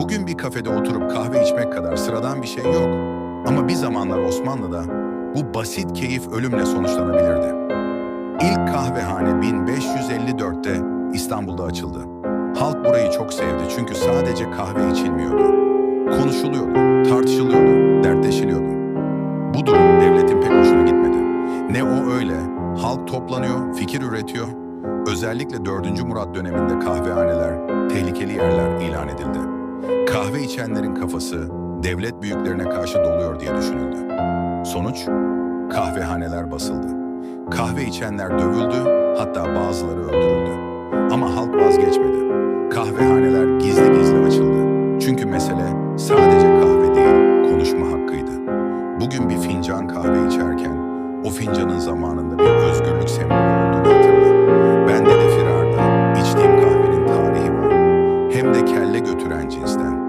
Bugün bir kafede oturup kahve içmek kadar sıradan bir şey yok. Ama bir zamanlar Osmanlı'da bu basit keyif ölümle sonuçlanabilirdi. İlk kahvehane 1554'te İstanbul'da açıldı. Halk burayı çok sevdi çünkü sadece kahve içilmiyordu. Konuşuluyordu, tartışılıyordu, dertleşiliyordu. Bu durum devletin pek hoşuna gitmedi. Ne o öyle, halk toplanıyor, fikir üretiyor. Özellikle 4. Murat döneminde kahvehaneler tehlikeli yerler ilan edildi kahve içenlerin kafası devlet büyüklerine karşı doluyor diye düşünüldü. Sonuç, kahvehaneler basıldı. Kahve içenler dövüldü, hatta bazıları öldürüldü. Ama halk vazgeçmedi. Kahvehaneler gizli gizli açıldı. Çünkü mesele sadece kahve değil, konuşma hakkıydı. Bugün bir fincan kahve içerken, o fincanın zamanında bir özgürlük sembolü olduğunu hatırla. Bende de firarda içtiğim kahvenin tarihi var. Hem de kelle götüren cinsten.